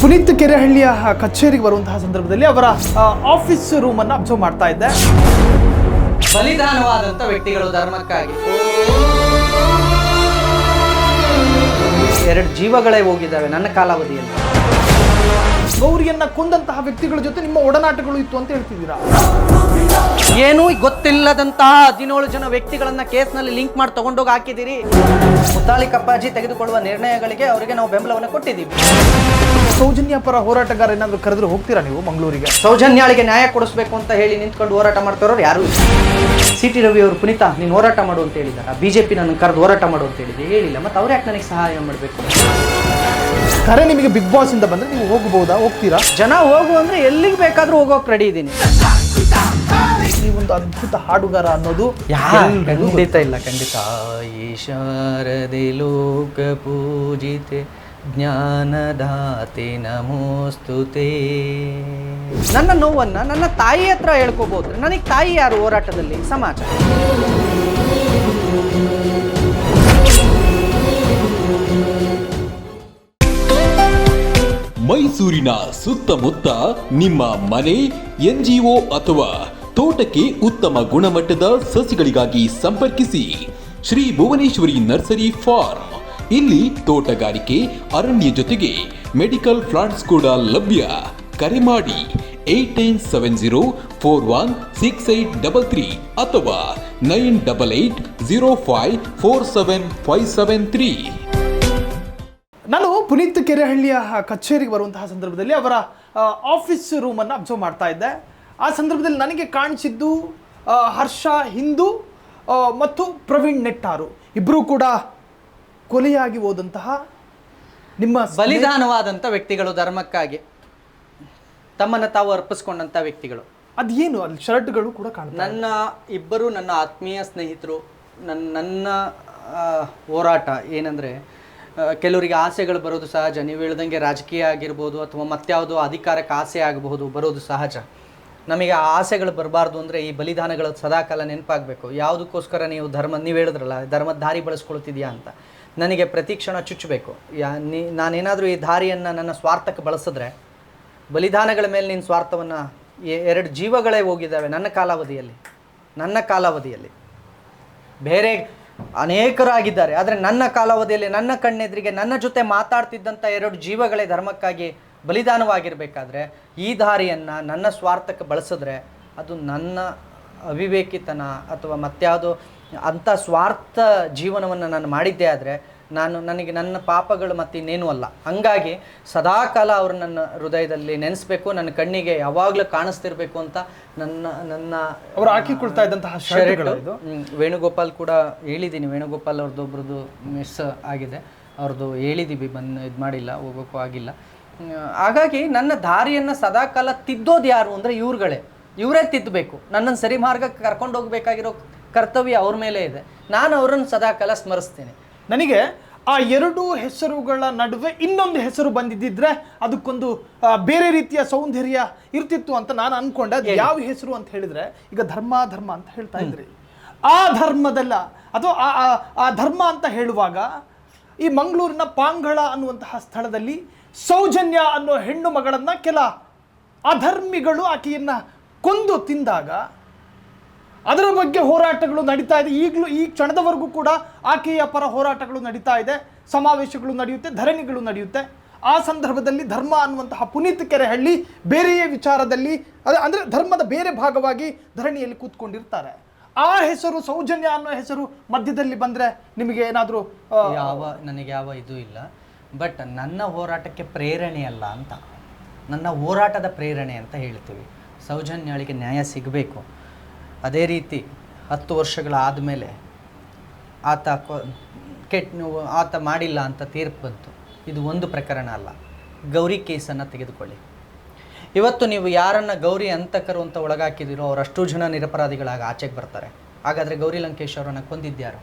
ಪುನೀತ್ ಕೆರೆಹಳ್ಳಿಯ ಕಚೇರಿಗೆ ಬರುವಂತಹ ಸಂದರ್ಭದಲ್ಲಿ ಅವರ ಆಫೀಸ್ ರೂಮ್ ಅನ್ನು ಅಬ್ಸರ್ವ್ ಮಾಡ್ತಾ ಇದ್ದೆ. ಬಲಿದಾನವಾದಂಥ ವ್ಯಕ್ತಿಗಳು ಧರ್ಮಕ್ಕಾಗಿ. ಎರಡು ಜೀವಗಳೇ ಹೋಗಿದ್ದಾವೆ ನನ್ನ ಕಾಲಾವಧಿಯಲ್ಲಿ. ಗೌರಿಯನ್ನ ಕೊಂದಂತಹ ವ್ಯಕ್ತಿಗಳ ಜೊತೆ ನಿಮ್ಮ ಒಡನಾಟಗಳು ಇತ್ತು ಅಂತ ಹೇಳ್ತಿದ್ದೀರಾ? ಏನೂ ಗೊತ್ತಿಲ್ಲದಂತಹ ಹದಿನೇಳು ಜನ ವ್ಯಕ್ತಿಗಳನ್ನ ಕೇಸ್ನಲ್ಲಿ ಲಿಂಕ್ ಮಾಡಿ ತಗೊಂಡೋಗಿ ಹಾಕಿದ್ದೀರಿ. ಮುತ್ತಾಳಿ ಕಪ್ಪಾಜಿ ತೆಗೆದುಕೊಳ್ಳುವ ನಿರ್ಣಯಗಳಿಗೆ ಅವರಿಗೆ ನಾವು ಬೆಂಬಲವನ್ನು ಕೊಟ್ಟಿದ್ದೀವಿ. ಸೌಜನ್ಯ ಪರ ಹೋರಾಟಗಾರ ಏನಾದ್ರು ಕರೆದ್ರೆ ಹೋಗ್ತೀರಾ ನೀವು ಮಂಗಳೂರಿಗೆ? ಸೌಜನ್ಯಾಳಿಗೆ ನ್ಯಾಯ ಕೊಡಿಸ್ಬೇಕು ಅಂತ ಹೇಳಿ ನಿಂತ್ಕೊಂಡು ಹೋರಾಟ ಮಾಡ್ತಾರೋರು ಯಾರು? ಸಿ ಟಿ ರವಿ ಅವರು ಪುನೀತಾ ನೀನು ಹೋರಾಟ ಮಾಡು ಅಂತ ಹೇಳಿದಾರ? ಬಿ ಜೆ ಪಿ ನನ್ನ ಕರೆದು ಹೋರಾಟ ಮಾಡು ಅಂತ ಹೇಳಿದೆ ಹೇಳಿಲ್ಲ. ಮತ್ತು ಅವ್ರು ಯಾಕೆ ನನಗೆ ಸಹಾಯ ಮಾಡಬೇಕು? ಕರೆ ನಿಮಗೆ ಬಿಗ್ ಬಾಸ್ ಇಂದ ಬಂದ್ರೆ ನೀವು ಹೋಗಬಹುದಾ? ಹೋಗ್ತೀರಾ? ಜನ ಹೋಗು ಅಂದ್ರೆ ಎಲ್ಲಿಗೆ ಬೇಕಾದರೂ ಹೋಗೋಕ್ ರೆಡಿ ಇದ್ದೀನಿ ಒಂದು ಅದ್ಭುತ ಹಾಡುಗಾರ ಅನ್ನೋದು ಎಲ್ರಿಗೂ ಖಂಡಿತ ಇಲ್ಲ ಖಂಡಿತ. ಈಶಾರದೆ ಲೋಕ ಪೂಜಿತೆ ಜ್ಞಾನದಾತೆ ನಮೋಸ್ತುತೆ. ನನ್ನ ನೋವನ್ನ ನನ್ನ ತಾಯಿ ಹತ್ರ ಹೇಳ್ಕೋಬಹುದು ನನಗೆ ತಾಯಿ ಯಾರು ಹೋರಾಟದಲ್ಲಿ? ಸಮಾಜ ಮೈಸೂರಿನ ಸುತ್ತಮುತ್ತ ನಿಮ್ಮ ಮನೆ, ಎನ್ಜಿಒ ಅಥವಾ ತೋಟಕ್ಕೆ ಉತ್ತಮ ಗುಣಮಟ್ಟದ ಸಸಿಗಳಿಗಾಗಿ ಸಂಪರ್ಕಿಸಿ. Shri Bhuvaneshwari nursery farm. ಇಲ್ಲಿ ತೋಟಗಾರಿಕೆ, ಅರಣ್ಯ ಜೊತೆಗೆ ಮೆಡಿಕಲ್ ಪ್ಲಾಂಟ್ಸ್ ಕೂಡ ಲಭ್ಯ. ಕರೆ ಮಾಡಿ eight nine seven zero four one six eight double three ಅಥವಾ nine double eight zero five four seven five seven three. Puneeth ಕೆರೆಹಳ್ಳಿಯ ಕಚೇರಿಗೆ ಬರುವಂತಹ ಸಂದರ್ಭದಲ್ಲಿ ಅವರ ಆಫೀಸ್ ರೂಮನ್ನು ಅಬ್ಸರ್ವ್ ಮಾಡ್ತಾ ಇದ್ದೆ. ಆ ಸಂದರ್ಭದಲ್ಲಿ ನನಗೆ ಕಾಣಿಸಿದ್ದು ಹರ್ಷ ಹಿಂದೂ ಮತ್ತು ಪ್ರವೀಣ್ ನೆಟ್ಟಾರು. ಇಬ್ಬರೂ ಕೂಡ ಕೊಲೆಯಾಗಿ ಹೋದಂತಹ ನಿಮ್ಮ ಬಲಿದಾನವಾದಂಥ ವ್ಯಕ್ತಿಗಳು ಧರ್ಮಕ್ಕಾಗಿ. ತಮ್ಮನ್ನು ತಾವು ಅರ್ಪಿಸ್ಕೊಂಡಂಥ ವ್ಯಕ್ತಿಗಳು. ಅದೇನು? ಅಲ್ಲಿ ಶರ್ಟ್ಗಳು ಕೂಡ ಕಾಣ ನನ್ನ ಇಬ್ಬರು ನನ್ನ ಆತ್ಮೀಯ ಸ್ನೇಹಿತರು ನನ್ನ ನನ್ನ ಹೋರಾಟ ಏನಂದರೆ ಕೆಲವರಿಗೆ ಆಸೆಗಳು ಬರೋದು ಸಹಜ. ನೀವು ಹೇಳ್ದಂಗೆ ರಾಜಕೀಯ ಆಗಿರ್ಬೋದು ಅಥವಾ ಮತ್ಯಾವುದೋ ಅಧಿಕಾರಕ್ಕೆ ಆಸೆ ಆಗಬಹುದು, ಬರೋದು ಸಹಜ. ನಮಗೆ ಆ ಆಸೆಗಳು ಬರಬಾರ್ದು ಅಂದರೆ ಈ ಬಲಿದಾನಗಳು ಸದಾಕಾಲ ನೆನಪಾಗಬೇಕು. ಯಾವುದಕ್ಕೋಸ್ಕರ ನೀವು ಧರ್ಮ, ನೀವು ಹೇಳಿದ್ರಲ್ಲ, ಧರ್ಮದ ದಾರಿ ಬಳಸ್ಕೊಳ್ತಿದ್ಯಾ ಅಂತ. ನನಗೆ ಪ್ರತಿ ಕ್ಷಣ ಚುಚ್ಚಬೇಕು. ಯಾ, ನೀ, ನಾನೇನಾದರೂ ಈ ದಾರಿಯನ್ನು ನನ್ನ ಸ್ವಾರ್ಥಕ್ಕೆ ಬಳಸಿದ್ರೆ, ಬಲಿದಾನಗಳ ಮೇಲೆ ನಿನ್ನ ಸ್ವಾರ್ಥವನ್ನು ಎರಡು ಜೀವಗಳೇ ಹೋಗಿದ್ದಾವೆ. ನನ್ನ ಕಾಲಾವಧಿಯಲ್ಲಿ. ನನ್ನ ಕಾಲಾವಧಿಯಲ್ಲಿ. ಬೇರೆ ಅನೇಕರಾಗಿದ್ದಾರೆ. ಆದರೆ ನನ್ನ ಕಾಲಾವಧಿಯಲ್ಲಿ ನನ್ನ ಕಣ್ಣೆದುರಿಗೆ ನನ್ನ ಜೊತೆ ಮಾತಾಡ್ತಿದ್ದಂಥ ಎರಡು ಜೀವಗಳೇ ಧರ್ಮಕ್ಕಾಗಿ ಬಲಿದಾನವಾಗಿರಬೇಕಾದ್ರೆ, ಈ ದಾರಿಯನ್ನು ನನ್ನ ಸ್ವಾರ್ಥಕ್ಕೆ ಬಳಸಿದ್ರೆ ಅದು ನನ್ನ ಅವಿವೇಕಿತನ ಅಥವಾ ಮತ್ಯಾವುದೋ ಅಂಥ ಸ್ವಾರ್ಥ ಜೀವನವನ್ನು ನಾನು ಮಾಡಿದ್ದೆ ಆದರೆ ನಾನು ನನಗೆ ನನ್ನ ಪಾಪಗಳು ಮತ್ತು ಇನ್ನೇನೂ ಅಲ್ಲ. ಹಾಗಾಗಿ ಸದಾಕಾಲ ಅವರು ನನ್ನ ಹೃದಯದಲ್ಲಿ ನೆನೆಸ್ಬೇಕು ನನ್ನ ಕಣ್ಣಿಗೆ ಯಾವಾಗಲೂ ಕಾಣಿಸ್ತಿರ್ಬೇಕು ಅಂತ ನನ್ನ ನನ್ನ ಅವರು ಹಾಕಿಕೊಳ್ತಾ ಇದ್ದಂತಹ ಹ್ಮ್. ವೇಣುಗೋಪಾಲ್ ಕೂಡ ಹೇಳಿದ್ದೀನಿ. ವೇಣುಗೋಪಾಲ್ ಅವ್ರದ್ದು ಒಬ್ರದ್ದು ಮಿಸ್ ಆಗಿದೆ. ಅವ್ರದ್ದು ಹೇಳಿದ್ದೀವಿ ಬಂದು ಇದು ಮಾಡಿಲ್ಲ ಹೋಗೋಕ್ಕೂ ಆಗಿಲ್ಲ. ಹಾಗಾಗಿ ನನ್ನ ದಾರಿಯನ್ನು ಸದಾಕಾಲ ತಿದ್ದೋದು ಯಾರು ಅಂದರೆ ಇವ್ರುಗಳೇ. ಇವರೇ ತಿದ್ದಬೇಕು. ನನ್ನನ್ನು ಸರಿ ಮಾರ್ಗಕ್ಕೆ ಕರ್ಕೊಂಡು ಹೋಗಬೇಕಾಗಿರೋ ಕರ್ತವ್ಯ ಅವ್ರ ಮೇಲೆ ಇದೆ. ನಾನು ಅವರನ್ನು ಸದಾಕಾಲ ಸ್ಮರಿಸ್ತೀನಿ. ನನಗೆ ಆ ಎರಡು ಹೆಸರುಗಳ ನಡುವೆ ಇನ್ನೊಂದು ಹೆಸರು ಬಂದಿದ್ದಿದ್ರೆ ಅದಕ್ಕೊಂದು ಬೇರೆ ರೀತಿಯ ಸೌಂದರ್ಯ ಇರ್ತಿತ್ತು ಅಂತ ನಾನು ಅನ್ಕೊಂಡೆ. ಅದು ಯಾವ ಹೆಸರು ಅಂತ ಹೇಳಿದ್ರೆ ಈಗ ಧರ್ಮ ಧರ್ಮ ಅಂತ ಹೇಳ್ತಾ ಇದ್ರಿ. ಆ ಧರ್ಮದಲ್ಲ ಅಥವಾ ಆ- ಆ- ಆ ಧರ್ಮ ಅಂತ ಹೇಳುವಾಗ ಈ ಮಂಗಳೂರಿನ ಪಾಂಗಳ ಅನ್ನುವಂತಹ ಸ್ಥಳದಲ್ಲಿ ಸೌಜನ್ಯ ಅನ್ನೋ ಹೆಣ್ಣು ಮಗಳನ್ನ ಕೆಲ ಅಧರ್ಮಿಗಳು ಆಕೆಯನ್ನ ಕೊಂದು ತಿಂದಾಗ ಅದರ ಬಗ್ಗೆ ಹೋರಾಟಗಳು ನಡೀತಾ ಇದೆ. ಈಗಲೂ ಈ ಕ್ಷಣದವರೆಗೂ ಕೂಡ ಆಕೆಯ ಪರ ಹೋರಾಟಗಳು ನಡೀತಾ ಇದೆ. ಸಮಾವೇಶಗಳು ನಡೆಯುತ್ತೆ, ಧರಣಿಗಳು ನಡೆಯುತ್ತೆ. ಆ ಸಂದರ್ಭದಲ್ಲಿ ಧರ್ಮ ಅನ್ನುವಂತಹ ಪುನೀತ್ ಕೆರೆಹಳ್ಳಿ ಬೇರೆಯೇ ವಿಚಾರದಲ್ಲಿ ಅದ- ಅಂದ್ರೆ ಧರ್ಮದ ಬೇರೆ ಭಾಗವಾಗಿ ಧರಣಿಯಲ್ಲಿ ಕೂತ್ಕೊಂಡಿರ್ತಾರೆ. ಆ ಹೆಸರು ಸೌಜನ್ಯ ಅನ್ನೋ ಹೆಸರು ಮಧ್ಯದಲ್ಲಿ ಬಂದರೆ ನಿಮಗೆ ಏನಾದರೂ ಯಾವ, ನನಗೆ ಯಾವ ಇದು ಇಲ್ಲ. ಬಟ್ ನನ್ನ ಹೋರಾಟಕ್ಕೆ ಪ್ರೇರಣೆ ಅಲ್ಲ ಅಂತ, ನನ್ನ ಹೋರಾಟದ ಪ್ರೇರಣೆ ಅಂತ ಹೇಳ್ತೀವಿ. ಸೌಜನ್ಯಳಿಗೆ ನ್ಯಾಯ ಸಿಗಬೇಕು. ಅದೇ ರೀತಿ ಹತ್ತು ವರ್ಷಗಳಾದ ಮೇಲೆ ಆತ ಕೆಟ್ಟ ಆತ ಮಾಡಿಲ್ಲ ಅಂತ ತೀರ್ಪು ಬಂತು. ಇದು ಒಂದು ಪ್ರಕರಣ ಅಲ್ಲ. ಗೌರಿ ಕೇಸನ್ನು ತೆಗೆದುಕೊಳ್ಳಿ. ಇವತ್ತು ನೀವು ಯಾರನ್ನು ಗೌರಿ ಅಂತಕರು ಅಂತ ಒಳಗಾಕಿದಿರೋ ಅವರಷ್ಟು ಜನ ನಿರಪರಾಧಿಗಳಾಗಿ ಆಚೆಗೆ ಬರ್ತಾರೆ. ಹಾಗಾದರೆ ಗೌರಿ ಲಂಕೇಶ್ ಅವರನ್ನು ಕೊಂದಿದ್ಯಾರು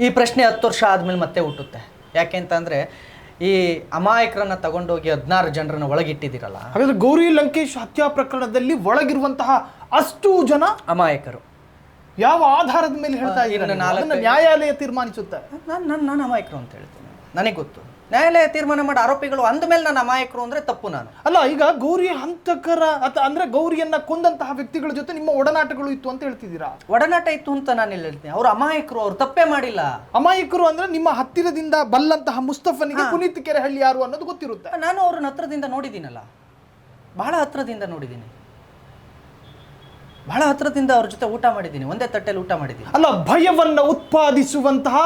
ಈ ಪ್ರಶ್ನೆ ಹತ್ತು ವರ್ಷ ಆದಮೇಲೆ ಮತ್ತೆ ಹುಟ್ಟುತ್ತೆ. ಯಾಕೆ ಅಂತಂದರೆ ಈ ಅಮಾಯಕರನ್ನ ತಗೊಂಡೋಗಿ ಹದಿನಾರು ಜನರನ್ನ ಒಳಗಿಟ್ಟಿದ್ದೀರಲ್ಲ? ಹಾಗಾದ್ರೆ ಗೌರಿ ಲಂಕೇಶ್ ಹತ್ಯಾ ಪ್ರಕರಣದಲ್ಲಿ ಒಳಗಿರುವಂತಹ ಅಷ್ಟು ಜನ ಅಮಾಯಕರು. ಯಾವ ಆಧಾರದ ಮೇಲೆ ಹೇಳ್ತಾ ಇದ್ದೀರ ನ್ಯಾಯಾಲಯ ತೀರ್ಮಾನಿಸುತ್ತೆ. ನಾನು ನಾನು ನಾನು ಅಮಾಯಕರು ಅಂತ ಹೇಳ್ತೀನಿ. ನನಗೆ ಗೊತ್ತು. ನ್ಯಾಯಾಲಯ ತೀರ್ಮಾನ ಮಾಡಿ ಆರೋಪಿಗಳು ಅಂದಮೇಲೆ ನಾನು ಅಮಾಯಕರು ಅಂದ್ರೆ ತಪ್ಪು ನಾನು. ಅಲ್ಲ ಈಗ ಗೌರಿ ಹಂತಕರ ಅಥ ಅಂದ್ರೆ ಗೌರಿಯನ್ನ ಕೊಂದಂತಹ ವ್ಯಕ್ತಿಗಳ ಜೊತೆ ನಿಮ್ಮ ಒಡನಾಟಗಳು ಇತ್ತು ಅಂತ ಹೇಳ್ತಿದ್ದೀರಾ? ಒಡನಾಟ ಇತ್ತು ಅಂತ ನಾನು ಹೇಳ್ತೀನಿ. ಅವ್ರು ಅಮಾಯಕರು ಅವ್ರು ತಪ್ಪೇ ಮಾಡಿಲ್ಲ. ಅಮಾಯಕರು ಅಂದ್ರೆ ನಿಮ್ಮ ಹತ್ತಿರದಿಂದ ಬಲ್ಲಂತಹ ಮುಸ್ತಫನಿಗೆ ಪುನೀತ್ ಕೆರೆಹಳ್ಳಿ ಯಾರು ಅನ್ನೋದು ಗೊತ್ತಿರುತ್ತೆ. ನಾನು ಅವ್ರನ್ನ ಹತ್ರದಿಂದ ನೋಡಿದ್ದೀನಲ್ಲ. ಬಹಳ ಹತ್ರದಿಂದ ನೋಡಿದ್ದೀನಿ. ಬಹಳ ಹತ್ರದಿಂದ ಅವ್ರ ಜೊತೆ ಊಟ ಮಾಡಿದ್ದೀನಿ. ಒಂದೇ ತಟ್ಟೆಲಿ ಊಟ ಮಾಡಿದ್ದೀನಿ. ಅಲ್ಲ ಭಯವನ್ನ ಉತ್ಪಾದಿಸುವಂತಹ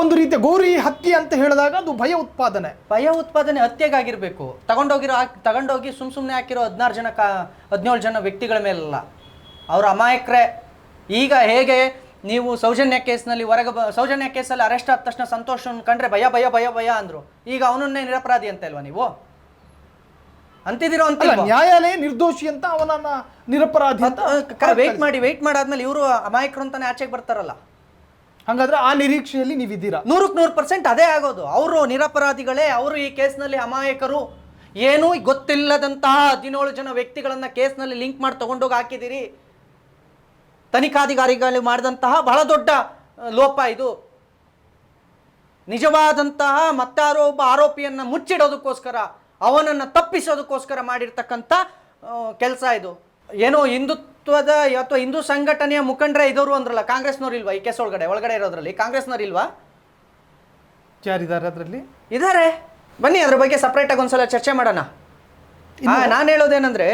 ಒಂದು ರೀತಿಯ ಗೌರಿ ಹತ್ಯೆ ಅಂತ ಹೇಳಿದಾಗ ಅದು ಭಯ ಉತ್ಪಾದನೆ. ಭಯ ಉತ್ಪಾದನೆ ಹತ್ಯೆಗಾಗಿರ್ಬೇಕು. ತಗೊಂಡೋಗಿರೋ ತಗೊಂಡೋಗಿ ಸುಮ್ ಸುಮ್ಮನೆ ಹಾಕಿರೋ ಹದಿನಾರು ಜನ ಕಾ ಹದಿನೇಳು ಜನ ವ್ಯಕ್ತಿಗಳ ಮೇಲಲ್ಲ. ಅವರು ಅಮಾಯಕರೇ. ಈಗ ಹೇಗೆ ನೀವು ಸೌಜನ್ಯ ಕೇಸ್ನಲ್ಲಿ ಹೊರಗೆ ಬ ಸೌಜನ್ಯ ಕೇಸಲ್ಲಿ ಅರೆಸ್ಟ್ ಆದ ತಕ್ಷಣ ಸಂತೋಷ ಕಂಡ್ರೆ ಭಯ ಭಯ ಭಯ ಭಯ ಅಂದ್ರು. ಈಗ ಅವನನ್ನೇ ನಿರಪರಾಧಿ ಅಂತ ಇಲ್ವಾ ನೀವು? ಅಂತಿದ್ದೀರೋ ಅಂತ ನ್ಯಾಯಾಲಯ ನಿರ್ದೋಷಿ ಅಂತ ಅವನನ್ನ ನಿರಪರಾಧಿ ಅಂತ ವೆಯ್ಟ್ ಮಾಡಿ ವೆಯ್ಟ್ ಮಾಡಾದ್ಮೇಲೆ ಇವರು ಅಮಾಯಕರು ಅಂತಾನೆ ಆಚೆಗೆ ಬರ್ತಾರಲ್ಲ. ಹಂಗಾದ್ರೆ ಆ ನಿರೀಕ್ಷೆಯಲ್ಲಿ ನೀವಿದ್ದೀರಾ? ನೂರಕ್ಕೆ ನೂರು ಪರ್ಸೆಂಟ್ ಅದೇ ಆಗೋದು. ಅವರು ನಿರಪರಾಧಿಗಳೇ, ಅವರು ಈ ಕೇಸ್ನಲ್ಲಿ ಅಮಾಯಕರು. ಏನೂ ಗೊತ್ತಿಲ್ಲದಂತಹ ಹದಿನೇಳು ಜನ ವ್ಯಕ್ತಿಗಳನ್ನ ಕೇಸ್ನಲ್ಲಿ ಲಿಂಕ್ ಮಾಡಿ ತಗೊಂಡೋಗಿ ಹಾಕಿದ್ದೀರಿ. ತನಿಖಾಧಿಕಾರಿಗಳು ಮಾಡಿದಂತಹ ಬಹಳ ದೊಡ್ಡ ಲೋಪ ಇದು. ನಿಜವಾದಂತಹ ಮತ್ತಾರೋ ಒಬ್ಬ ಆರೋಪಿಯನ್ನು ಮುಚ್ಚಿಡೋದಕ್ಕೋಸ್ಕರ, ಅವನನ್ನು ತಪ್ಪಿಸೋದಕ್ಕೋಸ್ಕರ ಮಾಡಿರ್ತಕ್ಕಂಥ ಕೆಲಸ ಇದು. ಏನೋ ಹಿಂದುತ್ವದ ಅಥವಾ ಹಿಂದೂ ಸಂಘಟನೆಯ ಮುಖಂಡರೇ ಇದ್ದವರು ಅಂದ್ರಲ್ಲ ಕಾಂಗ್ರೆಸ್ನವ್ರು ಇಲ್ವಾ? ಈ ಕೇಸ್ ಒಳಗಡೆ ಒಳಗಡೆ ಇರೋದ್ರಲ್ಲಿ ಕಾಂಗ್ರೆಸ್ನವ್ರು ಇಲ್ವಾ? ಯಾರಿದ್ದಾರೆ ಅದರಲ್ಲಿ? ಇದ್ದಾರೆ ಬನ್ನಿ ಅದ್ರ ಬಗ್ಗೆ ಸಪ್ರೇಟಾಗಿ ಒಂದ್ಸಲ ಚರ್ಚೆ ಮಾಡೋಣ. ನಾನು ಹೇಳೋದೇನಂದ್ರೆ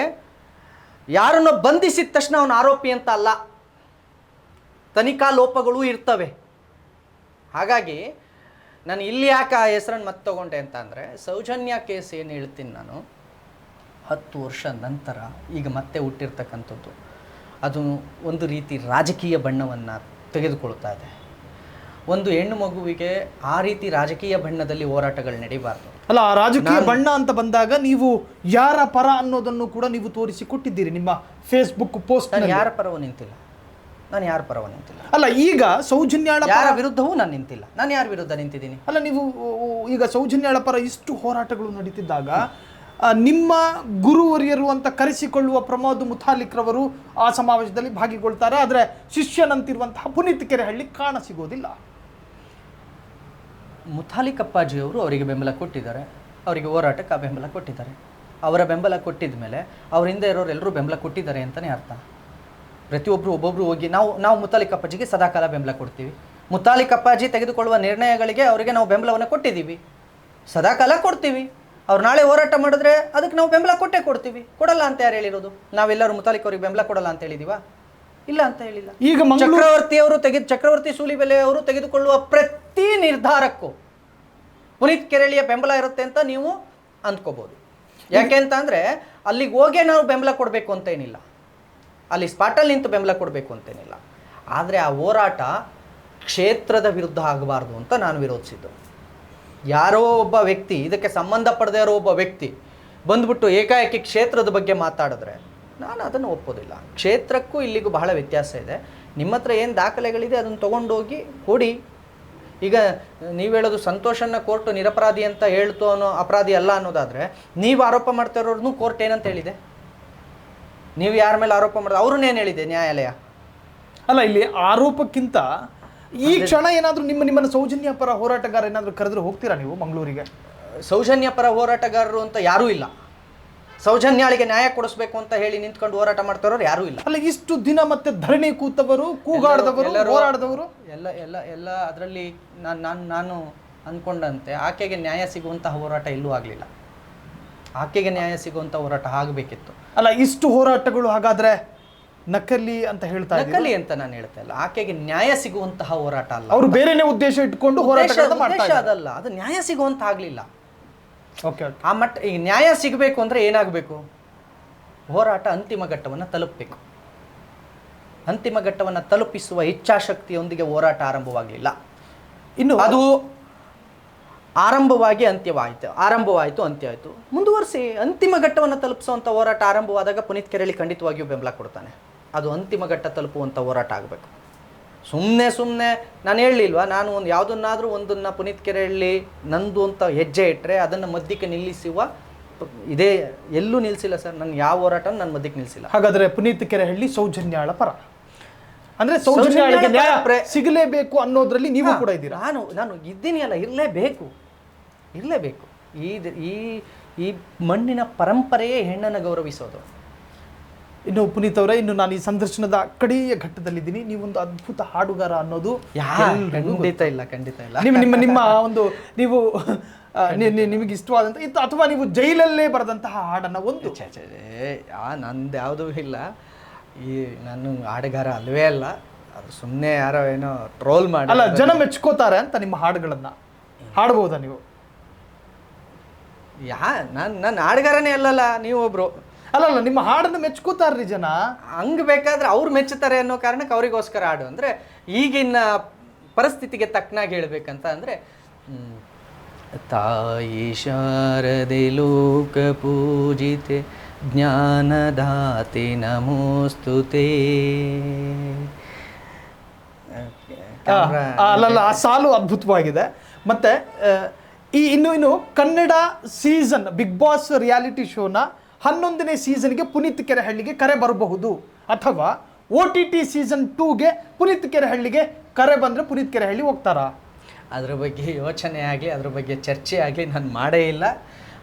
ಯಾರನ್ನು ಬಂಧಿಸಿದ ತಕ್ಷಣ ಅವನು ಆರೋಪಿ ಅಂತ ಅಲ್ಲ. ತನಿಖಾ ಲೋಪಗಳು ಇರ್ತವೆ. ಹಾಗಾಗಿ ನಾನು ಇಲ್ಲಿ ಯಾಕೆ ಆ ಹೆಸರನ್ನು ಮತ್ತೆ ತಗೊಂಡೆ ಅಂತ ಅಂದರೆ ಸೌಜನ್ಯ ಕೇಸ್ ಏನು ಹೇಳ್ತೀನಿ ನಾನು? ಹತ್ತು ವರ್ಷ ನಂತರ ಈಗ ಮತ್ತೆ ಹುಟ್ಟಿರ್ತಕ್ಕಂಥದ್ದು. ಅದು ಒಂದು ರೀತಿ ರಾಜಕೀಯ ಬಣ್ಣವನ್ನು ತೆಗೆದುಕೊಳ್ತಾ ಇದೆ. ಒಂದು ಹೆಣ್ಣು ಮಗುವಿಗೆ ಆ ರೀತಿ ರಾಜಕೀಯ ಬಣ್ಣದಲ್ಲಿ ಹೋರಾಟಗಳು ನಡೀಬಾರ್ದು. ಅಲ್ಲ ಆ ರಾಜಕೀಯ ಬಣ್ಣ ಅಂತ ಬಂದಾಗ ನೀವು ಯಾರ ಪರ ಅನ್ನೋದನ್ನು ಕೂಡ ನೀವು ತೋರಿಸಿ ಕೊಟ್ಟಿದ್ದೀರಿ ನಿಮ್ಮ ಫೇಸ್ಬುಕ್ ಪೋಸ್ಟ್ ನಾನು ಯಾರ ಪರವೂ ನಿಂತಿಲ್ಲ. ನಾನು ಯಾರ ಪರವೂ ನಿಂತಿಲ್ಲ. ಅಲ್ಲ ಈಗ ಸೌಜನ್ಯಾಳ ಪರ- ಯಾರ ವಿರುದ್ಧವೂ ನಾನು ನಿಂತಿಲ್ಲ. ನಾನು ಯಾರ ವಿರುದ್ಧ ನಿಂತಿದ್ದೀನಿ? ಅಲ್ಲ ನೀವು ಈಗ ಸೌಜನ್ಯಾಳ ಪರ ಇಷ್ಟು ಹೋರಾಟಗಳು ನಡೀತಿದ್ದಾಗ ನಿಮ್ಮ ಗುರುವರಿಯರು ಅಂತ ಕರೆಸಿಕೊಳ್ಳುವ ಪ್ರಮೋದ್ ಮುತಾಲಿಕ್ರವರು ಆ ಸಮಾವೇಶದಲ್ಲಿ ಭಾಗಿಗೊಳ್ತಾರೆ. ಆದರೆ ಶಿಷ್ಯನಂತಿರುವಂತಹ ಪುನೀತ್ ಕೆರೆಹಳ್ಳಿ ಕಾಣ ಸಿಗೋದಿಲ್ಲ. ಮುಥಾಲಿಕ್ ಅಪ್ಪಾಜಿಯವರು ಅವರಿಗೆ ಬೆಂಬಲ ಕೊಟ್ಟಿದ್ದಾರೆ. ಅವರಿಗೆ ಹೋರಾಟಕ್ಕೆ ಆ ಬೆಂಬಲ ಕೊಟ್ಟಿದ್ದಾರೆ. ಅವರ ಬೆಂಬಲ ಕೊಟ್ಟಿದ ಮೇಲೆ ಅವ್ರ ಹಿಂದೆ ಇರೋರು ಎಲ್ಲರೂ ಬೆಂಬಲ ಕೊಟ್ಟಿದ್ದಾರೆ ಅಂತಲೇ ಅರ್ಥ. ಪ್ರತಿಯೊಬ್ಬರು ಒಬ್ಬೊಬ್ಬರು ಹೋಗಿ ನಾವು ನಾವು ಮುತಾಲಿಕ್ ಅಪ್ಪಾಜಿಗೆ ಸದಾಕಾಲ ಬೆಂಬಲ ಕೊಡ್ತೀವಿ. ಮುತಾಲಿಕ್ ಅಪ್ಪಾಜಿ ತೆಗೆದುಕೊಳ್ಳುವ ನಿರ್ಣಯಗಳಿಗೆ ಅವರಿಗೆ ನಾವು ಬೆಂಬಲವನ್ನು ಕೊಟ್ಟಿದ್ದೀವಿ. ಸದಾಕಾಲ ಕೊಡ್ತೀವಿ. ಅವ್ರು ನಾಳೆ ಹೋರಾಟ ಮಾಡಿದ್ರೆ ಅದಕ್ಕೆ ನಾವು ಬೆಂಬಲ ಕೊಟ್ಟೇ ಕೊಡ್ತೀವಿ. ಕೊಡಲ್ಲ ಅಂತ ಯಾರು ಹೇಳಿರೋದು? ನಾವೆಲ್ಲರೂ ಮುತಾಲಿಕ್ ಅವ್ರಿಗೆ ಬೆಂಬಲ ಕೊಡಲ್ಲ ಅಂತ ಹೇಳಿದೀವಾ? ಇಲ್ಲ ಅಂತ ಹೇಳಿಲ್ಲ. ಈಗ ಚಕ್ರವರ್ತಿ ಅವರು ತೆಗೆದು ಚಕ್ರವರ್ತಿ ಸೂಲಿಬೆಲೆ ಅವರು ತೆಗೆದುಕೊಳ್ಳುವ ಪ್ರತಿ ನಿರ್ಧಾರಕ್ಕೂ ಪುನೀತ್ ಕೆರಳಿಯ ಬೆಂಬಲ ಇರುತ್ತೆ ಅಂತ ನೀವು ಅಂದ್ಕೋಬೋದು. ಯಾಕೆ ಅಂತ ಅಂದ್ರೆ ಅಲ್ಲಿಗೆ ಹೋಗೇ ನಾವು ಬೆಂಬಲ ಕೊಡಬೇಕು ಅಂತ ಏನಿಲ್ಲ ಅಲ್ಲಿ ಸ್ಪಾಟಲ್ಲಿ ನಿಂತು ಬೆಂಬಲ ಕೊಡಬೇಕು ಅಂತೇನಿಲ್ಲ. ಆದರೆ ಆ ಹೋರಾಟ ಕ್ಷೇತ್ರದ ವಿರುದ್ಧ ಆಗಬಾರ್ದು ಅಂತ ನಾನು ವಿರೋಧಿಸಿದ್ದು. ಯಾರೋ ಒಬ್ಬ ವ್ಯಕ್ತಿ, ಇದಕ್ಕೆ ಸಂಬಂಧಪಡದೇ ಇರೋ ಒಬ್ಬ ವ್ಯಕ್ತಿ ಬಂದ್ಬಿಟ್ಟು ಏಕಾಏಕಿ ಕ್ಷೇತ್ರದ ಬಗ್ಗೆ ಮಾತಾಡಿದ್ರೆ, ನಾನು ಅದನ್ನು ಒಪ್ಪೋದಿಲ್ಲ. ಕ್ಷೇತ್ರಕ್ಕೂ ಇಲ್ಲಿಗೂ ಬಹಳ ವ್ಯತ್ಯಾಸ ಇದೆ. ನಿಮ್ಮ ಹತ್ರ ಏನು ದಾಖಲೆಗಳಿದೆ ಅದನ್ನು ತೊಗೊಂಡೋಗಿ ಕೊಡಿ. ಈಗ ನೀವು ಹೇಳೋದು ಸಂತೋಷನ ಕೋರ್ಟ್ ನಿರಪರಾಧಿ ಅಂತ ಹೇಳ್ತು ಅನ್ನೋ ಅಪರಾಧಿ ಅಲ್ಲ ಅನ್ನೋದಾದರೆ, ನೀವು ಆರೋಪ ಮಾಡ್ತಾ ಇರೋರ್ನೂ ಕೋರ್ಟ್ ಏನಂತ ಹೇಳಿದೆ? ನೀವು ಯಾರ ಮೇಲೆ ಆರೋಪ ಮಾಡಿದ್ರೆ ಅವ್ರನ್ನೇನು ಹೇಳಿದೆ ನ್ಯಾಯಾಲಯ? ಅಲ್ಲ, ಇಲ್ಲಿ ಆರೋಪಕ್ಕಿಂತ ಈ ಕ್ಷಣ ಏನಾದ್ರೂ ನಿಮ್ಮ ನಿಮ್ಮನ್ನು ಸೌಜನ್ಯ ಪರ ಹೋರಾಟಗಾರ ಏನಾದರೂ ಕರೆದ್ರೆ ಹೋಗ್ತೀರಾ ನೀವು ಮಂಗಳೂರಿಗೆ? ಸೌಜನ್ಯ ಪರ ಹೋರಾಟಗಾರರು ಅಂತ ಯಾರೂ ಇಲ್ಲ. ಸೌಜನ್ಯಾಳಿಗೆ ನ್ಯಾಯ ಕೊಡಿಸ್ಬೇಕು ಅಂತ ಹೇಳಿ ನಿಂತ್ಕೊಂಡು ಹೋರಾಟ ಮಾಡ್ತಾರೋರು ಯಾರೂ ಇಲ್ಲ. ಅಲ್ಲ ಇಷ್ಟು ದಿನ ಮತ್ತೆ ಧರಣಿ ಕೂತವರು ಕೂಗಾಡದವರು ಹೋರಾಡಿದವರು? ಎಲ್ಲ ಎಲ್ಲ ಎಲ್ಲ ಅದರಲ್ಲಿ ನಾನು ನಾನು ನಾನು ಅಂದ್ಕೊಂಡಂತೆ ಆಕೆಗೆ ನ್ಯಾಯ ಸಿಗುವಂತಹ ಹೋರಾಟ ಎಲ್ಲೂ ಆಗಲಿಲ್ಲ. ಆಕೆಗೆ ನ್ಯಾಯ ಸಿಗುವಂಥ ಹೋರಾಟ ಆಗಬೇಕಿತ್ತು. ಅಲ್ಲ ಇಷ್ಟು ಹೋರಾಟಗಳು ಹಾಗಾದ್ರೆ ನಕಲಿ ಅಂತ ಹೇಳ್ತಾ ನಕಲಿ ಅಂತ ನಾನು ಹೇಳ್ತಾ ಇಲ್ಲ. ಆಕೆಗೆ ನ್ಯಾಯ ಸಿಗುವಂತಹ ಹೋರಾಟ ಅಲ್ಲ. ಅವರು ಬೇರೆನೇ ಉದ್ದೇಶ ಇಟ್ಕೊಂಡು ಹೋರಾಟ ಅಂತ ಮಾಡ್ತಾ ಉದ್ದೇಶ ಅದಲ್ಲ. ಅದು ನ್ಯಾಯ ಸಿಗುವಂತ ಆಗ್ಲಿಲ್ಲ. ಓಕೆ ಆ ಮಟ್ಟ ಈಗ ನ್ಯಾಯ ಸಿಗಬೇಕು ಅಂದ್ರೆ ಏನಾಗಬೇಕು? ಹೋರಾಟ ಅಂತಿಮ ಘಟ್ಟವನ್ನು ತಲುಪಬೇಕು. ಅಂತಿಮ ಘಟ್ಟವನ್ನು ತಲುಪಿಸುವ ಇಚ್ಛಾಶಕ್ತಿಯೊಂದಿಗೆ ಹೋರಾಟ ಆರಂಭವಾಗಲಿಲ್ಲ. ಇನ್ನು ಅದು ಆರಂಭವಾಗಿ ಅಂತ್ಯವಾಯಿತು ಆರಂಭವಾಯಿತು ಅಂತ್ಯ ಆಯಿತು ಮುಂದುವರಿಸಿ ಅಂತಿಮ ಘಟ್ಟವನ್ನು ತಲುಪಿಸುವಂಥ ಹೋರಾಟ ಆರಂಭವಾದಾಗ ಪುನೀತ್ ಕೆರಳಿ ಖಂಡಿತವಾಗಿಯೂ ಬೆಂಬಲ ಕೊಡ್ತಾನೆ. ಅದು ಅಂತಿಮ ಘಟ್ಟ ತಲುಪುವಂಥ ಹೋರಾಟ ಆಗಬೇಕು. ಸುಮ್ಮನೆ ಸುಮ್ಮನೆ ನಾನು ಹೇಳಲಿಲ್ವಾ? ನಾನು ಒಂದು ಯಾವುದನ್ನಾದರೂ ಒಂದನ್ನು ಪುನೀತ್ ಕೆರೆಹಳ್ಳಿ ನಂದು ಅಂತ ಹೆಜ್ಜೆ ಇಟ್ಟರೆ ಅದನ್ನು ಮದ್ಯಕ್ಕೆ ನಿಲ್ಲಿಸುವ ಇದೇ ಎಲ್ಲೂ ನಿಲ್ಲಿಸಿಲ್ಲ ಸರ್. ನನ್ನ ಯಾವ ಹೋರಾಟ ನನ್ನ ಮಧ್ಯಕ್ಕೆ ನಿಲ್ಲಿಸಿಲ್ಲ ಹಾಗಾದ್ರೆ ಪುನೀತ್ ಕೆರೆಹಳ್ಳಿ ಸೌಜನ್ಯಾಳ ಪರ. ಅಂದ್ರೆ ಸೌಜನ್ಯಾಳಿಗೆ ನ್ಯಾಯ ಸಿಗಲೇಬೇಕು ಅನ್ನೋದ್ರಲ್ಲಿ ನೀವು ಕೂಡ ಇದ್ದೀರಾ? ನಾನು ನಾನು ಇದ್ದೀನಿ ಅಲ್ಲ ಇರಲೇಬೇಕು. ಇರಲೇಬೇಕು. ಈ ಈ ಈ ಮಣ್ಣಿನ ಪರಂಪರೆಯೇ ಹೆಣ್ಣನ್ನು ಗೌರವಿಸೋದು. ಇನ್ನು ಪುನೀತ್ ಅವರೇ ಇನ್ನು ನಾನು ಈ ಸಂದರ್ಶನದ ಕಡೆಯ ಘಟ್ಟದಲ್ಲಿದ್ದೀನಿ. ನೀವೊಂದು ಅದ್ಭುತ ಹಾಡುಗಾರ ಅನ್ನೋದು ಖಂಡಿತ ಇಲ್ಲ ಖಂಡಿತ ಇಲ್ಲ. ನಿಮ್ಮ ನಿಮ್ಮ ನಿಮ್ಮ ಒಂದು ನೀವು ನಿಮಗೆ ಇಷ್ಟವಾದಂಥ ಇತ್ತು ಅಥವಾ ನೀವು ಜೈಲಲ್ಲೇ ಬರೆದಂತಹ ಹಾಡನ್ನು ಒಂದು. ನಂದು ಯಾವುದೂ ಇಲ್ಲ. ಈ ನಾನು ಹಾಡುಗಾರ ಅಲ್ವೇ ಅಲ್ಲ. ಅದು ಸುಮ್ಮನೆ ಯಾರೋ ಏನೋ ಟ್ರೋಲ್ ಮಾಡಿ. ಅಲ್ಲ ಜನ ಮೆಚ್ಕೋತಾರೆ ಅಂತ ನಿಮ್ಮ ಹಾಡುಗಳನ್ನು. ಹಾಡ್ಬೋದಾ ನೀವು? ಯಾ ನಾನು ನಾನು ಹಾಡುಗಾರನೇ ಅಲ್ಲಲ್ಲ ನೀವು ಒಬ್ರು ಅಲ್ಲ ಅಲ್ಲ ನಿಮ್ಮ ಹಾಡನ್ನು ಮೆಚ್ಕೋತಾರ್ರಿ ಜನ. ಹಂಗೆ ಬೇಕಾದ್ರೆ ಅವ್ರು ಮೆಚ್ಚುತ್ತಾರೆ ಅನ್ನೋ ಕಾರಣಕ್ಕೆ ಅವರಿಗೋಸ್ಕರ ಹಾಡು. ಅಂದರೆ ಈಗಿನ ಪರಿಸ್ಥಿತಿಗೆ ತಕ್ಕನಾಗಿ ಹೇಳ್ಬೇಕಂತ ಅಂದರೆ ತಾಯಿ ಶಾರದೆ ಲೋಕ ಪೂಜಿತೆ ಜ್ಞಾನದಾತಿ ನಮೋಸ್ತುತೆ. ಅಲ್ಲಲ್ಲ ಆ ಸಾಲು ಅದ್ಭುತವಾಗಿದೆ. ಮತ್ತೆ ಈ ಇನ್ನು ಇನ್ನು Kannada season Big Boss reality ಶೋನ ಹನ್ನೊಂದನೇ ಸೀಸನ್ಗೆ ಪುನೀತ್ ಕೆರೆಹಳ್ಳಿಗೆ ಕರೆ ಬರಬಹುದು. ಅಥವಾ ಓ ಟಿ ಟಿ ಸೀಸನ್ ಟೂಗೆ ಪುನೀತ್ ಕೆರೆಹಳ್ಳಿಗೆ ಕರೆ ಬಂದರೆ ಪುನೀತ್ ಕೆರೆಹಳ್ಳಿ ಹೋಗ್ತಾರಾ? ಅದ್ರ ಬಗ್ಗೆ ಯೋಚನೆ ಆಗಲಿ ಅದ್ರ ಬಗ್ಗೆ ಚರ್ಚೆ ಆಗಲಿ ನಾನು ಮಾಡೇ ಇಲ್ಲ.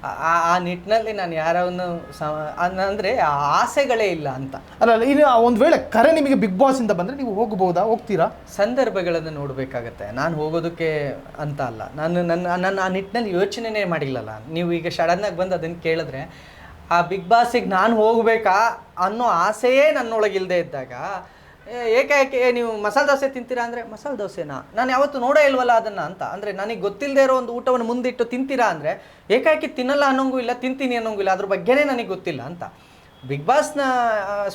ಆ- ನಿಟ್ಟಿನಲ್ಲಿ ನಾನು ಯಾರನ್ನು ಅಂದರೆ ಆ ಆಸೆಗಳೇ ಇಲ್ಲ ಅಂತ. ಅಲ್ಲ ಇನ್ನು ಒಂದು ವೇಳೆ ಕರೆ ನಿಮಗೆ ಬಿಗ್ ಬಾಸ್ ಇಂದ ಬಂದ್ರೆ ನೀವು ಹೋಗಬಹುದಾ ಹೋಗ್ತೀರಾ? ಸಂದರ್ಭಗಳನ್ನು ನೋಡಬೇಕಾಗತ್ತೆ. ನಾನು ಹೋಗೋದಕ್ಕೆ ಅಂತ ಅಲ್ಲ. ನಾನು ನನ್ನ ನನ್ನ ಆ ನಿಟ್ಟಿನಲ್ಲಿ ಯೋಚನೆನೇ ಮಾಡಿಲ್ಲಲ್ಲ. ನೀವು ಈಗ ಸಡನ್ನಾಗಿ ಬಂದು ಅದನ್ನು ಕೇಳಿದ್ರೆ ಆ ಬಿಗ್ ಬಾಸಿಗೆ ನಾನು ಹೋಗಬೇಕಾ ಅನ್ನೋ ಆಸೆಯೇ ನನ್ನೊಳಗಿಲ್ಲದೆ ಇದ್ದಾಗ ಏಕೆ ನೀವು ಮಸಾಲೆ ದೋಸೆ ತಿಂತೀರಾ ಅಂದರೆ ಮಸಾಲೆ ದೋಸೆನಾ? ನಾನು ಯಾವತ್ತೂ ನೋಡೇ ಇಲ್ವಲ್ಲ ಅದನ್ನು ಅಂತ. ಅಂದರೆ ನನಗೆ ಗೊತ್ತಿಲ್ಲದೆ ಇರೋ ಒಂದು ಊಟವನ್ನು ಮುಂದಿಟ್ಟು ತಿಂತೀರಾ ಅಂದರೆ, ಏಕಾಏಕಿ ತಿನ್ನಲ್ಲ ಅನ್ನೋಂಗೂ ಇಲ್ಲ, ತಿಂತೀನಿ ಅನ್ನೋಂಗೂ ಇಲ್ಲ, ಅದ್ರ ಬಗ್ಗೆನೇ ನನಗೆ ಗೊತ್ತಿಲ್ಲ ಅಂತ. ಬಿಗ್ ಬಾಸ್ನ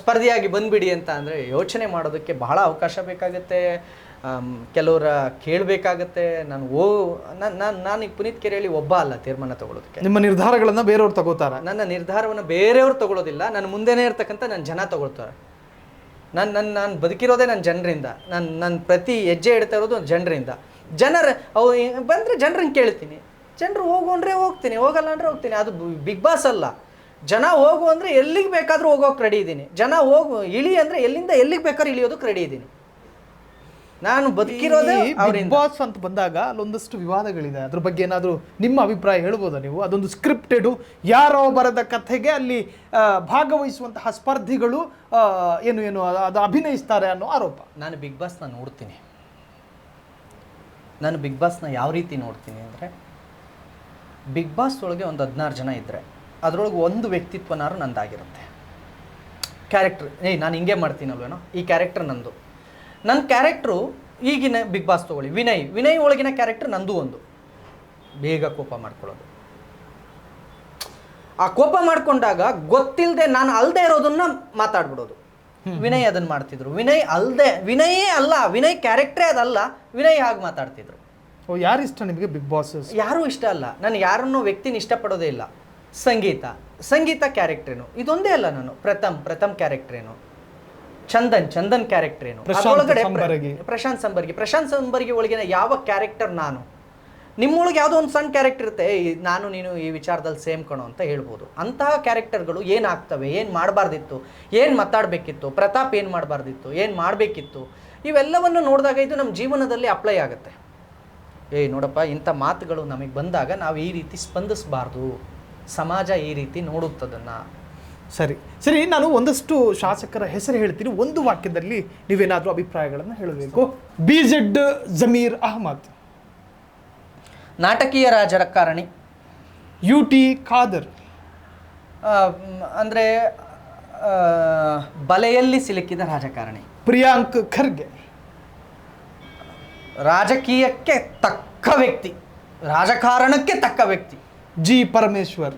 ಸ್ಪರ್ಧೆಯಾಗಿ ಬಂದ್ಬಿಡಿ ಅಂತ ಅಂದರೆ ಯೋಚನೆ ಮಾಡೋದಕ್ಕೆ ಬಹಳ ಅವಕಾಶ ಬೇಕಾಗುತ್ತೆ. ಕೆಲವರ ಕೇಳಬೇಕಾಗತ್ತೆ ನಾನು ಓ ನಾನು ನಾನು ನಾನು ಈಗ ಪುನೀತ್ ಕೆರೆಯಲ್ಲಿ ಒಬ್ಬ ಅಲ್ಲ ತೀರ್ಮಾನ ತಗೊಳ್ಳೋದಕ್ಕೆ. ನಿಮ್ಮ ನಿರ್ಧಾರಗಳನ್ನು ಬೇರೆಯವ್ರು ತಗೋತಾರೆ? ನನ್ನ ನಿರ್ಧಾರವನ್ನು ಬೇರೆಯವ್ರು ತಗೊಳ್ಳೋದಿಲ್ಲ ನನ್ನ ಮುಂದೆನೇ ಇರ್ತಕ್ಕಂಥ ನನ್ನ ಜನ ತಗೊಳ್ತಾರೆ. ನಾನು ನನ್ನ ನಾನು ಬದುಕಿರೋದೇ ನನ್ನ ಜನರಿಂದ ನಾನು ನನ್ನ ಪ್ರತಿ ಹೆಜ್ಜೆ ಇಡ್ತಾ ಇರೋದು ಜನರಿಂದ. ಜನರ ಅವು ಬಂದರೆ ಜನರನ್ನು ಕೇಳ್ತೀನಿ. ಜನರು ಹೋಗು ಅಂದರೆ ಹೋಗ್ತೀನಿ ಹೋಗಲ್ಲ ಅಂದರೆ ಹೋಗ್ತೀನಿ ಅದು ಬಿಗ್ ಬಾಸ್ ಅಲ್ಲ. ಜನ ಹೋಗು ಅಂದರೆ ಎಲ್ಲಿಗೆ ಬೇಕಾದರೂ ಹೋಗೋಕೆ ರೆಡಿ ಇದ್ದೀನಿ. ಜನ ಹೋಗು ಇಳಿ ಅಂದರೆ ಎಲ್ಲಿಂದ ಎಲ್ಲಿಗೆ ಬೇಕಾದ್ರೂ ಇಳಿಯೋದಕ್ಕೆ ರೆಡಿ ಇದ್ದೀನಿ. ನಾನು ಬದುಕಿರೋದೇ ಬಿಗ್ ಬಾಸ್ ಅಂತ ಬಂದಾಗ ಅಲ್ಲೊಂದಷ್ಟು ವಿವಾದಗಳಿದೆ. ಅದ್ರ ಬಗ್ಗೆ ಏನಾದರೂ ನಿಮ್ಮ ಅಭಿಪ್ರಾಯ ಹೇಳ್ಬೋದಾ ನೀವು? ಅದೊಂದು ಸ್ಕ್ರಿಪ್ಟೆಡ್ ಯಾರೋ ಬರೆದ ಕಥೆಗೆ ಅಲ್ಲಿ ಭಾಗವಹಿಸುವಂತಹ ಸ್ಪರ್ಧಿಗಳು ಏನು ಏನು ಅದು- ಅದು ಅಭಿನಯಿಸ್ತಾರೆ ಅನ್ನೋ ಆರೋಪ. ನಾನು ಬಿಗ್ ಬಾಸ್ನ ನೋಡ್ತೀನಿ. ನಾನು ಬಿಗ್ ಬಾಸ್ನ ಯಾವ ರೀತಿ ನೋಡ್ತೀನಿ ಅಂದರೆ ಬಿಗ್ ಬಾಸ್ ಒಳಗೆ ಒಂದು ಹದಿನಾರು ಜನ ಇದ್ದರೆ ಅದರೊಳಗೆ ಒಂದು ವ್ಯಕ್ತಿತ್ವನಾರು ನಂದಾಗಿರುತ್ತೆ. ಕ್ಯಾರೆಕ್ಟ್ರ್ ಏಯ್ ನಾನು ಹಿಂಗೆ ಮಾಡ್ತೀನಲ್ವೇನೋ? ಈ ಕ್ಯಾರೆಕ್ಟರ್ ನಂದು. ನನ್ನ ಕ್ಯಾರೆಕ್ಟ್ರು ಈಗಿನ ಬಿಗ್ ಬಾಸ್ ತೊಗೊಳ್ಳಿ. ವಿನಯ್ ವಿನಯ್ ಒಳಗಿನ ಕ್ಯಾರೆಕ್ಟ್ರ್ ನಂದು ಒಂದು. ಬೇಗ ಕೋಪ ಮಾಡ್ಕೊಳ್ಳೋದು. ಆ ಕೋಪ ಮಾಡಿಕೊಂಡಾಗ ಗೊತ್ತಿಲ್ಲದೆ ನಾನು ಅಲ್ಲದೆ ಇರೋದನ್ನ ಮಾತಾಡ್ಬಿಡೋದು. ವಿನಯ್ ಅದನ್ನು ಮಾಡ್ತಿದ್ರು. ವಿನಯ್ ಅಲ್ದೆ ವಿನಯೇ ಅಲ್ಲ ವಿನಯ್ ಕ್ಯಾರೆಕ್ಟ್ರೇ ಅದಲ್ಲ ವಿನಯ್ ಹಾಗೆ ಮಾತಾಡ್ತಿದ್ರು. ಓ ಯಾರು ಇಷ್ಟ ನಿಮಗೆ ಬಿಗ್ ಬಾಸ್ ಯಾರೂ ಇಷ್ಟ ಅಲ್ಲ. ನಾನು ಯಾರನ್ನೂ ವ್ಯಕ್ತಿನ ಇಷ್ಟಪಡೋದೇ ಇಲ್ಲ. ಸಂಗೀತ. ಸಂಗೀತ ಕ್ಯಾರೆಕ್ಟ್ರೇನು. ಇದೊಂದೇ ಅಲ್ಲ ನಾನು. ಪ್ರಥಮ್ ಪ್ರಥಮ್ ಕ್ಯಾರೆಕ್ಟ್ರೇನು. ಚಂದನ್ ಚಂದನ್ ಕ್ಯಾರೆಕ್ಟರ್ ಏನು? ಅದ್ರೊಳಗಡೆ ಪ್ರಶಾಂತ್ ಸಂಬರ್ಗಿ. ಪ್ರಶಾಂತ್ ಸಂಬರ್ಗಿ ಒಳಗಿನ ಯಾವ ಕ್ಯಾರೆಕ್ಟರ್ ನಾನು? ನಿಮ್ಮೊಳಗೆ ಯಾವುದೋ ಒಂದು ಸಣ್ಣ ಕ್ಯಾರೆಕ್ಟರ್ ಇರುತ್ತೆ "ಏಯ್, ನಾನು ನೀನು ಈ ವಿಚಾರದಲ್ಲಿ ಸೇಮ್ ಕಣೋ ಅಂತ ಹೇಳ್ಬೋದು. ಅಂತಹ ಕ್ಯಾರೆಕ್ಟರ್ಗಳು ಏನಾಗ್ತವೆ? ಏನು ಮಾಡಬಾರ್ದಿತ್ತು? ಏನು ಮಾತಾಡಬೇಕಿತ್ತು ಪ್ರತಾಪ್ ಏನು ಮಾಡಬಾರ್ದಿತ್ತು? ಏನು ಮಾಡಬೇಕಿತ್ತು? ಇವೆಲ್ಲವನ್ನು ನೋಡಿದಾಗ ಇದು ನಮ್ಮ ಜೀವನದಲ್ಲಿ ಅಪ್ಲೈ ಆಗುತ್ತೆ. ಏಯ್ ನೋಡಪ್ಪ ಇಂಥ ಮಾತುಗಳು ನಮಗೆ ಬಂದಾಗ ನಾವು ಈ ರೀತಿ ಸ್ಪಂದಿಸಬಾರ್ದು. ಸಮಾಜ ಈ ರೀತಿ ನೋಡುತ್ತದನ್ನು. ಸರಿ. ಸರಿ ನಾನು ಒಂದಷ್ಟು ಶಾಸಕರ ಹೆಸರು ಹೇಳ್ತೀನಿ. ಒಂದು ವಾಕ್ಯದಲ್ಲಿ ನೀವೇನಾದರೂ ಅಭಿಪ್ರಾಯಗಳನ್ನು ಹೇಳಬೇಕು. ಬಿ ಜೆಡ್ ಜಮೀರ್ ಅಹಮದ್ ನಾಟಕೀಯ ರಾಜಕಾರಣಿ ಯು ಟಿ ಖಾದರ್ ಅಂದರೆ ಬಲೆಯಲ್ಲಿ ಸಿಲುಕಿದ ರಾಜಕಾರಣಿ. ಪ್ರಿಯಾಂಕ್ ಖರ್ಗೆ. ರಾಜಕೀಯಕ್ಕೆ ತಕ್ಕ ವ್ಯಕ್ತಿ. ರಾಜಕಾರಣಕ್ಕೆ ತಕ್ಕ ವ್ಯಕ್ತಿ. ಜಿ ಪರಮೇಶ್ವರ್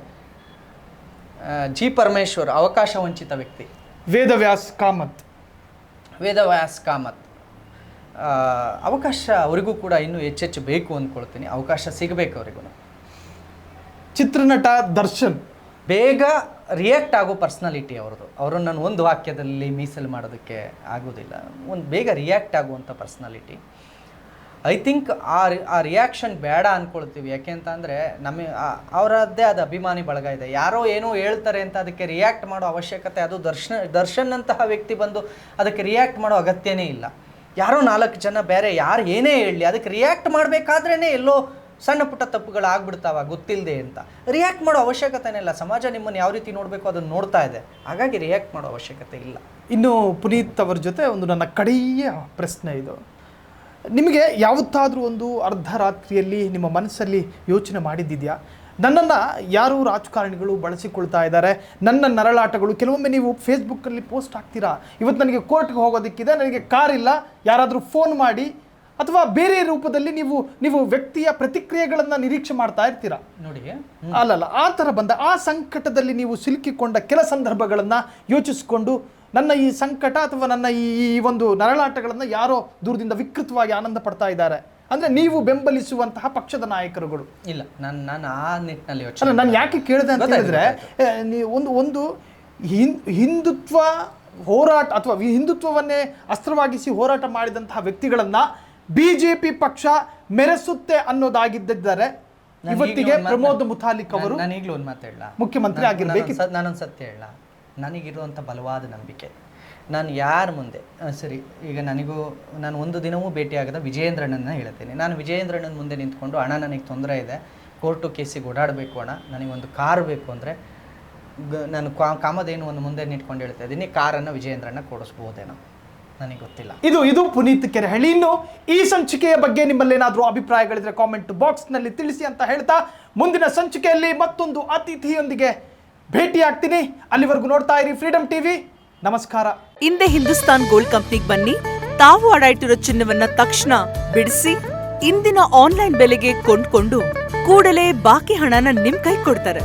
ಜಿ ಪರಮೇಶ್ವರ್ ಅವಕಾಶ ವಂಚಿತ ವ್ಯಕ್ತಿ. ವೇದವ್ಯಾಸ್ ಕಾಮತ್. ವೇದವ್ಯಾಸ್ ಕಾಮತ್. ಅವಕಾಶ ಅವರಿಗೂ ಕೂಡ ಇನ್ನೂ ಹೆಚ್ಚೆಚ್ಚು ಬೇಕು ಅಂದ್ಕೊಳ್ತೀನಿ. ಅವಕಾಶ ಸಿಗಬೇಕು ಅವರಿಗೂ. ಚಿತ್ರನಟ ದರ್ಶನ್. ಬೇಗ ರಿಯಾಕ್ಟ್ ಆಗೋ ಪರ್ಸ್ನಾಲಿಟಿ ಅವ್ರದ್ದು. ಅವರನ್ನು ನಾನು ಒಂದು ವಾಕ್ಯದಲ್ಲಿ ಮೀಸಲು ಮಾಡೋದಕ್ಕೆ ಆಗೋದಿಲ್ಲ. ಒಂದು ಬೇಗ ರಿಯಾಕ್ಟ್ ಆಗುವಂಥ ಪರ್ಸ್ನಾಲಿಟಿ ಐ ಥಿಂಕ್ ಆ ಆ ರಿಯಾಕ್ಷನ್ ಬೇಡ ಅಂದ್ಕೊಳ್ತೀವಿ ಯಾಕೆಂತಂದರೆ ನಮ್ಮ ಅವರದ್ದೇ ಆದ ಅಭಿಮಾನಿ ಬಳಗ ಇದೆ. ಯಾರೋ ಏನೋ ಹೇಳ್ತಾರೆ ಅಂತ ಅದಕ್ಕೆ ರಿಯಾಕ್ಟ್ ಮಾಡೋ ಅವಶ್ಯಕತೆ, ಅದು ದರ್ಶನ, ದರ್ಶನ್ನಂತಹ ವ್ಯಕ್ತಿ ಬಂದು ಅದಕ್ಕೆ ರಿಯಾಕ್ಟ್ ಮಾಡೋ ಅಗತ್ಯನೇ ಇಲ್ಲ. ಯಾರೋ ನಾಲ್ಕು ಜನ ಬೇರೆ, ಯಾರು ಏನೇ ಹೇಳಲಿ ಅದಕ್ಕೆ ರಿಯಾಕ್ಟ್ ಮಾಡಬೇಕಾದ್ರೇ ಎಲ್ಲೋ ಸಣ್ಣ ಪುಟ್ಟ ತಪ್ಪುಗಳು ಆಗ್ಬಿಡ್ತಾವ ಗೊತ್ತಿಲ್ಲದೆ ಅಂತ. ರಿಯಾಕ್ಟ್ ಮಾಡೋ ಅವಶ್ಯಕತೆನೇ ಇಲ್ಲ. ಸಮಾಜ ನಿಮ್ಮನ್ನು ಯಾವ ರೀತಿ ನೋಡಬೇಕು ಅದನ್ನು ನೋಡ್ತಾ ಇದೆ. ಹಾಗಾಗಿ ರಿಯಾಕ್ಟ್ ಮಾಡೋ ಅವಶ್ಯಕತೆ ಇಲ್ಲ. ಇನ್ನು ಪುನೀತ್ ಅವರ ಜೊತೆ ಒಂದು ನನ್ನ ಕಡೆಯ ಪ್ರಶ್ನೆ ಇದು. ನಿಮಗೆ ಯಾವತ್ತಾದರೂ ಒಂದು ಅರ್ಧ ರಾತ್ರಿಯಲ್ಲಿ ನಿಮ್ಮ ಮನಸ್ಸಲ್ಲಿ ಯೋಚನೆ ಮಾಡಿದ್ದಿದೆಯಾ? ನನ್ನನ್ನು ಯಾರು ರಾಜಕಾರಣಿಗಳು ಬಳಸಿಕೊಳ್ತಾ ಇದ್ದಾರೆ? ನನ್ನ ನರಳಾಟಗಳು ಕೆಲವೊಮ್ಮೆ ನೀವು ಫೇಸ್ಬುಕ್ಕಲ್ಲಿ ಪೋಸ್ಟ್ ಹಾಕ್ತೀರಾ? ಇವತ್ತು ನನಗೆ ಕೋರ್ಟ್ಗೆ ಹೋಗೋದಕ್ಕಿದೆ ನನಗೆ ಕಾರ್ ಇಲ್ಲ ಯಾರಾದರೂ ಫೋನ್ ಮಾಡಿ ಅಥವಾ ಬೇರೆ ರೂಪದಲ್ಲಿ ನೀವು ನೀವು ವ್ಯಕ್ತಿಯ ಪ್ರತಿಕ್ರಿಯೆಗಳನ್ನು ನಿರೀಕ್ಷೆ ಮಾಡ್ತಾ ಇರ್ತೀರಾ? ನೋಡಿ ಅಲ್ಲಲ್ಲ ಆ ಥರ ಬಂದ ಆ ಸಂಕಟದಲ್ಲಿ ನೀವು ಸಿಲುಕಿಕೊಂಡ ಕೆಲ ಸಂದರ್ಭಗಳನ್ನು ಯೋಚಿಸಿಕೊಂಡು ನನ್ನ ಈ ಸಂಕಟ ಅಥವಾ ನನ್ನ ಈ ಈ ಒಂದು ನರಳಾಟಗಳನ್ನು ಯಾರೋ ದೂರದಿಂದ ವಿಕೃತವಾಗಿ ಆನಂದ ಪಡ್ತಾ ಇದ್ದಾರೆ. ಅಂದ್ರೆ ನೀವು ಬೆಂಬಲಿಸುವಂತಹ ಪಕ್ಷದ ನಾಯಕರುಗಳು. ಇಲ್ಲ ನಾನು ನಾನು ಆ ನಿಟ್ಟಿನಲ್ಲಿ ಯೋಚನೆ ನಾನು ಯಾಕೆ ಕೇಳಿದೆ ಅಂತ ಹೇಳಿದ್ರೆ ನೀವು ಒಂದು ಒಂದು ಹಿಂದುತ್ವ ಹೋರಾಟ ಅಥವಾ ಹಿಂದುತ್ವವನ್ನೇ ಅಸ್ತ್ರವಾಗಿಸಿ ಹೋರಾಟ ಮಾಡಿದಂತಹ ವ್ಯಕ್ತಿಗಳನ್ನ ಪಿ ಪಕ್ಷ ಮೆರೆಸುತ್ತೆ ಅನ್ನೋದಾಗಿದ್ದರೆ ನಾನು ಇವತ್ತಿಗೆ ಪ್ರಮೋದ್ ಮುತಾಲಿಕ್ ಅವರು ನಾನು ಈಗಲೂ ಒಂದು ಮಾತು ಹೇಳ ಮುಖ್ಯಮಂತ್ರಿ ಆಗಿರಬೇಕು ನಾನೊಂದು ಸತ್ಯ ಹೇಳ ನನಗಿರುವಂಥ ಬಲವಾದ ನಂಬಿಕೆ. ನಾನು ಯಾರ ಮುಂದೆ ಸರಿ, ಈಗ ನನಗೂ, ನಾನು ಒಂದು ದಿನವೂ ಭೇಟಿಯಾಗದ ವಿಜಯೇಂದ್ರಣ್ಣನ ಹೇಳ್ತೀನಿ ನಾನು ವಿಜಯೇಂದ್ರಣ್ಣನ ಮುಂದೆ ನಿಂತ್ಕೊಂಡು, ಅಣ್ಣ, ನನಗೆ ತೊಂದರೆ ಇದೆ. ಕೋರ್ಟು ಕೇಸಿಗೆ ಓಡಾಡಬೇಕು ಅಣ್ಣ. ನನಗೊಂದು ಕಾರ್ ಬೇಕು ಅಂದರೆ, ಗ, ನಾನು ಕಾ- ಒಂದು ಮುಂದೆ ನಿಂತ್ಕೊಂಡು ಹೇಳ್ತಾ ಇದ್ದೀನಿ. ಕಾರನ್ನು ವಿಜಯೇಂದ್ರಣ್ಣ ಕೊಡಿಸ್ಬೋದೇನೋ. ನನಗೆ ಗೊತ್ತಿಲ್ಲ. ಇದು ಇದು ಪುನೀತ್ ಕೆರೆಹಳ್ಳಿ. ಇನ್ನು ಈ ಸಂಚಿಕೆಯ ಬಗ್ಗೆ ನಿಮ್ಮಲ್ಲೇನಾದರೂ ಅಭಿಪ್ರಾಯಗಳಿದ್ರೆ ಕಾಮೆಂಟ್ ಬಾಕ್ಸ್ನಲ್ಲಿ ತಿಳಿಸಿ ಅಂತ ಹೇಳ್ತಾ, ಮುಂದಿನ ಸಂಚಿಕೆಯಲ್ಲಿ ಮತ್ತೊಂದು ಅತಿಥಿಯೊಂದಿಗೆ ಭೇಟಿಯಾಗ್ತೀನಿ. ಅಲ್ಲಿವರೆಗೂ ನೋಡ್ತಾ ಇರಿ ಫ್ರೀಡಮ್ ಟಿವಿ ನಮಸ್ಕಾರ. ಹಿಂದೆ ಹಿಂದೂಸ್ತಾನ್ ಗೋಲ್ಡ್ ಕಂಪ್ನಿಗೆ ಬನ್ನಿ. ತಾವು ಅಡ ಇಟ್ಟಿರೋ ಚಿನ್ನವನ್ನ ತಕ್ಷಣ ಬಿಡಿಸಿ ಇಂದಿನ ಆನ್ಲೈನ್ ಬೆಲೆಗೆ ಕೊಂಡ್ಕೊಂಡು ಕೂಡಲೇ ಬಾಕಿ ಹಣನ ನಿಮ್ ಕೈ ಕೊಡ್ತಾರೆ.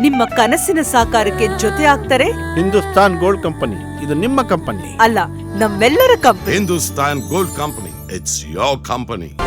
ನಿಮ್ಮ ಕನಸಿನ ಸಾಕಾರಕ್ಕೆ ಜೊತೆ ಆಗ್ತಾರೆ. Hindustan gold company. ಇದು ನಿಮ್ಮ ಕಂಪನಿ. ಅಲ್ಲ ನಮ್ಮೆಲ್ಲರ company. Hindustan gold company. It's your company.